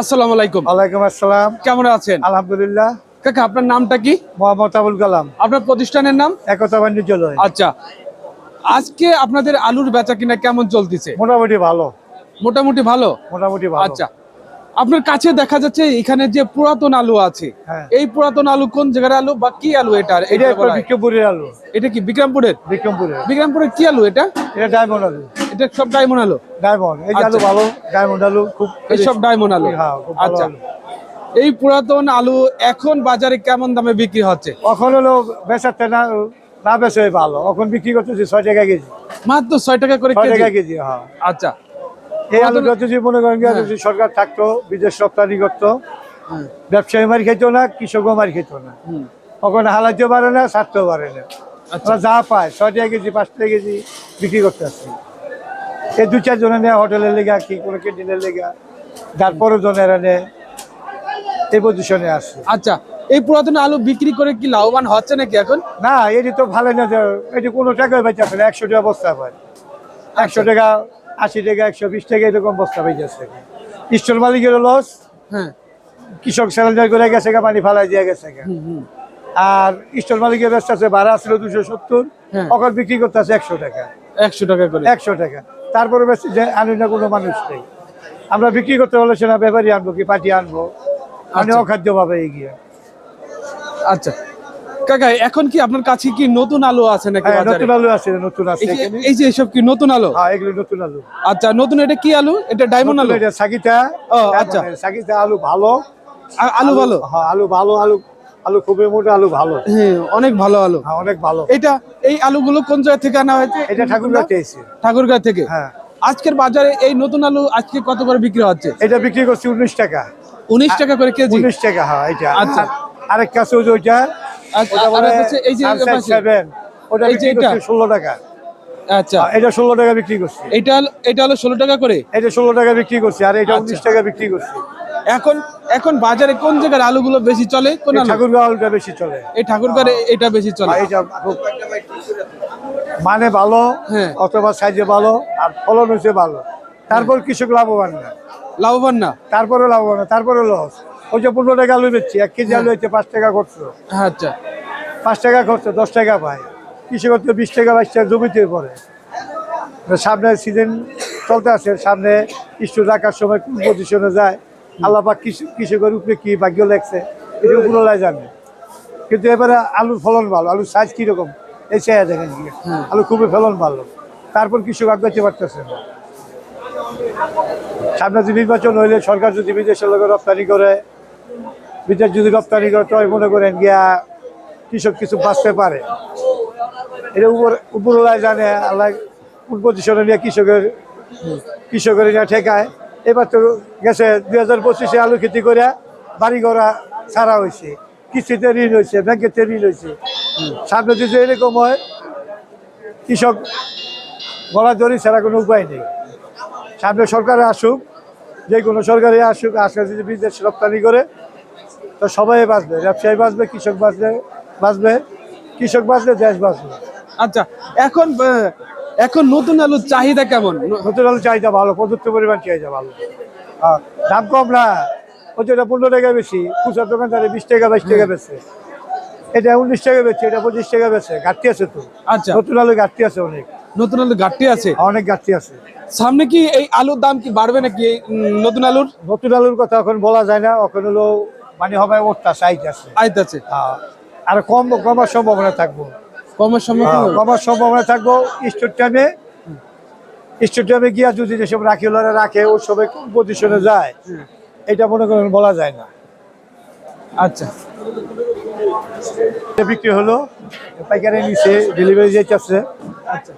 আসসালামু আলাইকুম। ওয়ালাইকুম আসসালাম। কেমন আছেন? আলহামদুলিল্লাহ। কাকা আপনার নামটা কি? মোহাম্মদ আবুল কালাম। আপনার প্রতিষ্ঠানের নাম? একতা বাণিজ্যালয়। আচ্ছা। আজকে আপনাদের আলুর বেচা কিনা কেমন চলতেছে? মোটামুটি ভালো। মোটামুটি ভালো? মোটামুটি ভালো। আচ্ছা। আপনার কাছে দেখা যাচ্ছে এখানে যে পুরাতন আলু আছে হ্যাঁ। এই পুরাতন আলু কোন জায়গার আলু বা কি আলু এটা? এটা? বিক্রমপুরের আলু। এটা কি বিক্রমপুরের? বিক্রমপুরের। বিক্রমপুরের কি আলু এটা? এটা ডায়মন্ড আলু। এটা সব ডায়মন্ড আলু ডায়মন্ড এই যে আলু আচ্ছা। ভালো ডায়মন্ড আলু খুব এই সব ডায়মন্ড আলু? হ্যাঁ, আচ্ছা। এই পুরাতন আলু এখন বাজারে কেমন দামে বিক্রি হচ্ছে? এখন হলো বেচাতে না না বেচে ভালো। এখন বিক্রি করতেছি ছয় টাকা কেজি। মাত্র ছয় টাকা করে ছয় টাকা কেজি হ্যাঁ। আচ্ছা। এই আলুটা যদি মনে করেন যদি সরকার থাকতো বিদেশ রপ্তানি করতো ব্যবসায়ী মার খেত না কৃষকও মার খেত না। হুম, ওখানে হালাইতেও পারে না ছাড়তেও পারে না। আচ্ছা। যা পায় ছয় টাকা কেজি পাঁচ টাকা কেজি বিক্রি করতে আসছি এই দু চার জনে নেয় হোটেলের লেগা কি কোনো ক্যান্টিনের লেগা। যার পরে জনেরা নেয় এই পজিশনে আসছে আচ্ছা এই পুরাতন আলু বিক্রি করে কি লাভবান হচ্ছে নাকি এখন? না এটি তো ভালো না যে এটি কোনো টাকায় বেঁচে না একশো টাকা বস্তা পায় একশো টাকা আশি টাকা একশো বিশ টাকা এরকম বস্তা বেঁচেছে স্টোর মালিকের লস হ্যাঁ। কৃষক স্যালেন্ডার করে গেছে গা, পানি ফালাই দিয়ে গেছে। আর স্টোর মালিকের ব্যস্ত আছে ভাড়া ছিল দুশো সত্তর হ্যাঁ। ওখানে বিক্রি করতে আছে একশো টাকা। একশো টাকা করে। একশো টাকা। তারপরে বেশি যে আনি না কোনো মানুষ নেই। আমরা বিক্রি করতে বলে সেনা ব্যাপারী আনব কি পাটি আনব? মানে আচ্ছা। অখাদ্য ভাবে এগিয়ে। আচ্ছা। কাকা এখন কি আপনার কাছে কি নতুন আলু আছে নাকি হ্যাঁ, নতুন আলু আছে নতুন আছে এই যে- এসব কি নতুন আলু? হ্যাঁ এগুলো নতুন আলু। আচ্ছা নতুন এটা কি আলু? এটা ডায়মন্ড আলু? এটা সাকিতা ও, আচ্ছা। সাকিতা আলু ভালো। আলু ভালো? হ্যাঁ আলু ভালো আলু আলু খুবই মোটা আলু ভালো। হ্যাঁ অনেক ভালো আলু। হ্যাঁ অনেক ভালো। এটা এই আলুগুলো কোন জায়গা থেকে আনা হয়েছে? এটা ঠাকুরগাঁতে এসে ঠাকুরগাঁ থেকে? হ্যাঁ। আজকের বাজারে এই নতুন আলু আজকে কত করে বিক্রি হচ্ছে? এটা বিক্রি করছি উনিশ টাকা। উনিশ টাকা করে কেজি? উনিশ টাকা হ্যাঁ এটা। আচ্ছা। আরেক কাছে ওইটা আচ্ছা, এই যে ওটা বিক্রি? করছি ষোলো টাকা। আচ্ছা। হ্যাঁ, এটা ষোলো টাকা বিক্রি করছি। এটা এটা হলো ষোলো টাকা করে? এটা ষোলো টাকা বিক্রি করছি আর এটা আচ্ছা। উনিশ টাকা বিক্রি করছি। এখন এখন বাজারে কোন জায়গার আলুগুলো বেশি চলে? কোন ঠাকুরগাঁও আলুটা বেশি চলে। এই ঠাকুরগাঁ এটা বেশি চলে। মানে ভালো হ্যাঁ। অথবা সাইজে ভালো আর ফলন হচ্ছে ভালো। তারপর কৃষক লাভবান না। লাভবান না? তারপরে লাভবান না তারপরে লস। ওই যে পনেরো টাকা আলু বেচছি এক কেজি আলু হচ্ছে পাঁচ টাকা করছ আচ্ছা। পাঁচ টাকা খরচ দশ টাকা পায়। কৃষক তো বিশ টাকা বাইশ টাকা জমিতে পড়ে। সামনে সিজন চলতে আছে সামনে স্টুল রাখার সময় কোন পজিশনে যায় আল্লাহ পাক কৃষক কৃষকের উপরে কি ভাগ্য লাগছে এটা উপরলাই জানে। কিন্তু এবারে আলুর ফলন ভালো আলুর সাইজ কীরকম এই চাই দেখেন। আলু খুবই ফলন ভালো। তারপর কৃষক আগাইতে পারতেছে না। সামনে যে নির্বাচন হইলে সরকার যদি বিদেশের লোকের রপ্তানি করে বিদেশ যদি রপ্তানি করে তো মনে করেন গিয়া কৃষক কিছু বাঁচতে পারে। এটা উপর উপরওয়ালায় জানে আল্লাহ পজিশনে নিয়ে কৃষকের কৃষকের ঠেকায়। এবার তো গেছে দুই হাজার পঁচিশে আলু খেতি করে বাড়ি ঘরা ছাড়া হয়েছে কিস্তিতে ঋণ হয়েছে ব্যাংকেতে ঋণ হয়েছে সামনে যদি এরকম হয়, কৃষক গলা দড়ি ছাড়া কোনো উপায় নেই। সামনে সরকারে আসুক, যে কোনো সরকারে আসুক আসলে যদি বিদেশ রপ্তানি করে, তো সবাই বাঁচবে, ব্যবসায়ী বাঁচবে, কৃষক বাঁচবে বাঁচবে, কৃষক বাঁচবে, দেশ বাঁচবে। আচ্ছা এখন এখন নতুন আলুর চাহিদা কেমন? নতুন আলু চাহিদা ভালো পর্যাপ্ত পরিমাণ চাহিদা ভালো। দাম কম না এটা পনেরো টাকা বেশি খুচরা দোকানদারে বিশ টাকা বাইশ টাকা বেছে এটা উনিশ টাকা বেছে এটা পঁচিশ টাকা বেছে ঘাটতি আছে তো। আচ্ছা। নতুন আলু ঘাটতি আছে অনেক। নতুন আলু ঘাটতি আছে? অনেক ঘাটতি আছে। সামনে কি এই আলুর দাম কি বাড়বে নাকি নতুন আলুর? নতুন আলুর কথা এখন বলা যায় না এখন হলো মানে হবে ওরটা সাইজ আছে। আইত আছে। আহ, আর কম কমার সম্ভাবনা থাকব। কমের সম্মুখীন হ্যাঁ, কমার সম্ভাবনা থাকব স্টোর টাইমে স্টেডিয়ামে গিয়া যদি যেসব রাখি ওরা রাখে ও সবাই কোন পজিশনে যায় এটা মনে করেন বলা যায় না। আচ্ছা। বিক্রি হলো পাইকারি নিচে ডেলিভারি যাইতেছে আচ্ছা।